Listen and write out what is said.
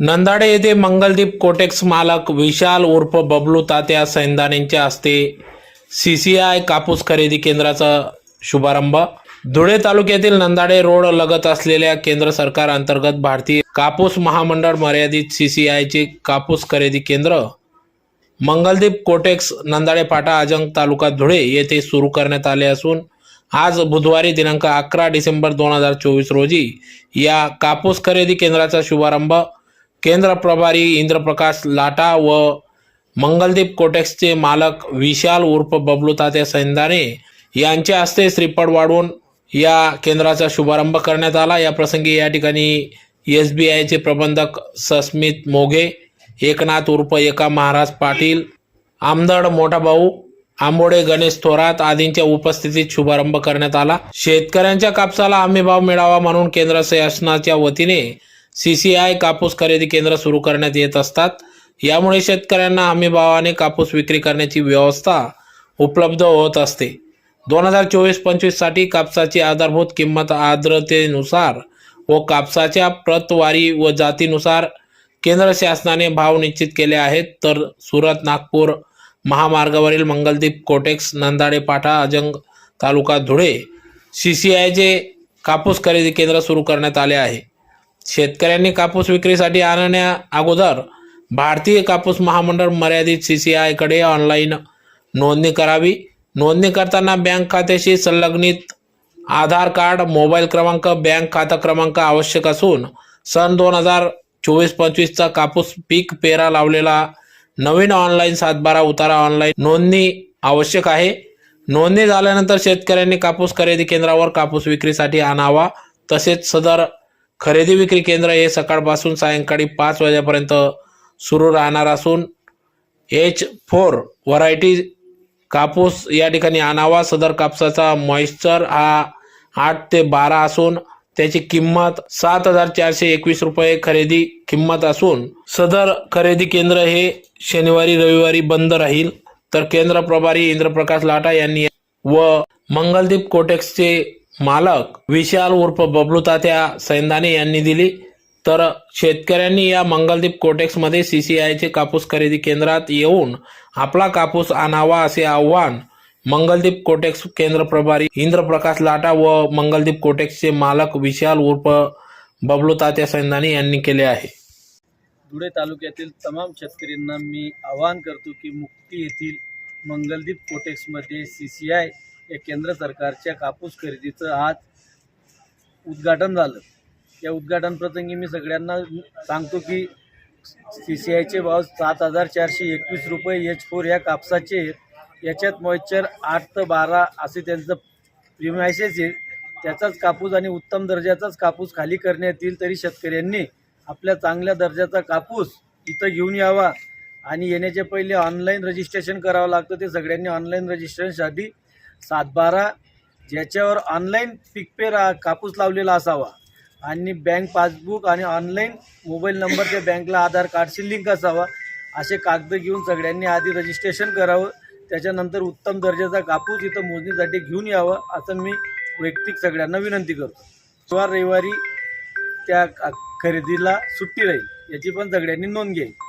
नंदाडे येथे मंगलदीप कोटेक्स मालक विशाल उर्फ बबलू तात्या सैंदानेंच्या हस्ते सी सी आय कापूस खरेदी केंद्राचा शुभारंभ. धुळे तालुक्यातील नंदाडे रोड लगत असलेल्या केंद्र सरकार अंतर्गत भारतीय कापूस महामंडळ मर्यादित सी सी आयचे कापूस खरेदी केंद्र. मंगलदीप कोटेक्स नंदाडे फाटा आजंग तालुका धुळे येथे सुरू करण्यात आले असून आज बुधवारी दिनांक अकरा डिसेंबर दोन हजार चोवीस रोजी या कापूस खरेदी केंद्राचा शुभारंभ केंद्र प्रभारी इंद्रप्रकाश लाटा व मंगलदीप कोटेक्सचे मालक विशाल उर्फ बबलू तात्या सैंदाने यांच्या हस्ते श्रीफळ वाढवून या केंद्राचा शुभारंभ करण्यात आला. या प्रसंगी या ठिकाणी एस बी आयचे प्रबंधक सस्मित मोघे एकनाथ उर्फ एका महाराज पाटील आमदड मोठा भाऊ आंबोडे गणेश थोरात आदींच्या उपस्थितीत शुभारंभ करण्यात आला. शेतकऱ्यांच्या कापसाला हमी भाव मिळावा म्हणून केंद्र शासनाच्या वतीने सी सी आय कापूस खरेदी केंद्र सुरू करण्यात येत असतात. यामुळे शेतकऱ्यांना हमी भावाने कापूस विक्री करण्याची व्यवस्था उपलब्ध होत असते. दोन हजार चोवीस पंचवीससाठी कापसाची आधारभूत किंमत आर्द्रतेनुसार व कापसाच्या प्रतवारी व जातीनुसार केंद्र शासनाने भाव निश्चित केले आहेत. तर सुरत नागपूर महामार्गावरील मंगलदीप कोटेक्स नंदाडे पाठा अजंग तालुका धुळे सी सी आयचे कापूस खरेदी केंद्र सुरू करण्यात आले आहे. शेतकऱ्यांनी कापूस विक्रीसाठी आणण्या अगोदर भारतीय कापूस महामंडळ मर्यादित सी सी आयकडे ऑनलाईन नोंदणी करावी. नोंदणी करताना बँक खात्याशी संलग्नित आधार कार्ड मोबाईल क्रमांक बँक खाता क्रमांक आवश्यक असून सन दोन हजार चोवीस पंचवीसचा कापूस पीक पेरा लावलेला नवीन ऑनलाईन सातबारा उतारा ऑनलाईन नोंदणी आवश्यक आहे. नोंदणी झाल्यानंतर शेतकऱ्यांनी कापूस खरेदी केंद्रावर कापूस विक्रीसाठी आणावा. तसेच सदर खरेदी विक्री केंद्र हे सकाळपासून सायंकाळी पाच वाजेपर्यंत सुरू राहणार असून एच फोर व्हरायटी कापूस या ठिकाणी आणावा. सदर कापसाचा मॉइश्चर हा आठ ते बारा असून त्याची किंमत सात हजार चारशे एकवीस रुपये खरेदी किंमत असून सदर खरेदी केंद्र हे शनिवारी रविवारी बंद राहील. तर केंद्र प्रभारी इंद्रप्रकाश लाटा यांनी व मंगलदीप कोटेक्सचे मालक विशाल उर्फ बबलू तात्या सैंदाने यांनी दिली. तर शेतकऱ्यांनी या मंगलदीप कोटेक्समध्ये सी सी आयचे कापूस खरेदी केंद्रात येऊन आपला कापूस आणावा असे आव्हान मंगलदीप कोटेक्स केंद्र प्रभारी इंद्रप्रकाश लाटा व मंगलदीप कोटेक्सचे मालक विशाल उर्फ बबलू तात्या सैंदाने यांनी केले आहे. धुळे तालुक्यातील तमाम शेतकऱ्यांना मी आवाहन करतो की मुक्ती येथील मंगलदीप कोटेक्समध्ये सी सी आय या केंद्र सरकारच्या कापूस खरेदीचं आज उद्घाटन झालं. या उद्घाटन प्रसंगी मी सगळ्यांना सांगतो की सी सी आयचे भाव सात हजार चारशे एकवीस रुपये एच फोर या कापसाचे याच्यात मॉइश्चर आठ ते बारा असे त्यांचं प्रिमायसेस आहे त्याचाच कापूस आणि उत्तम दर्जाचाच कापूस खाली करण्यात येईल तरी शेतकऱ्यांनी आपल्या चांगल्या दर्जाचा कापूस इथं घेऊन यावा आणि येण्याच्या पहिले ऑनलाईन रजिस्ट्रेशन करावं लागतं. ते सगळ्यांनी ऑनलाईन रजिस्ट्रेशनसाठी सातबारा ज्याच्यावर ऑनलाईन पिकपे कापूस लावलेला असावा. आणि बँक पासबुक आणि ऑनलाईन मोबाईल नंबर त्या बँकला आधार कार्डशी लिंक असावा. असे कागद घेऊन सगळ्यांनी आधी रजिस्ट्रेशन करावं. त्याच्यानंतर उत्तम दर्जाचा कापूस इथं मोजणीसाठी घेऊन यावं असं मी वैयक्तिक सगळ्यांना विनंती करतो. सोमवार रविवारी त्या का- खरेदीला सुट्टी राहील याची पण सगळ्यांनी नोंद घ्यावी.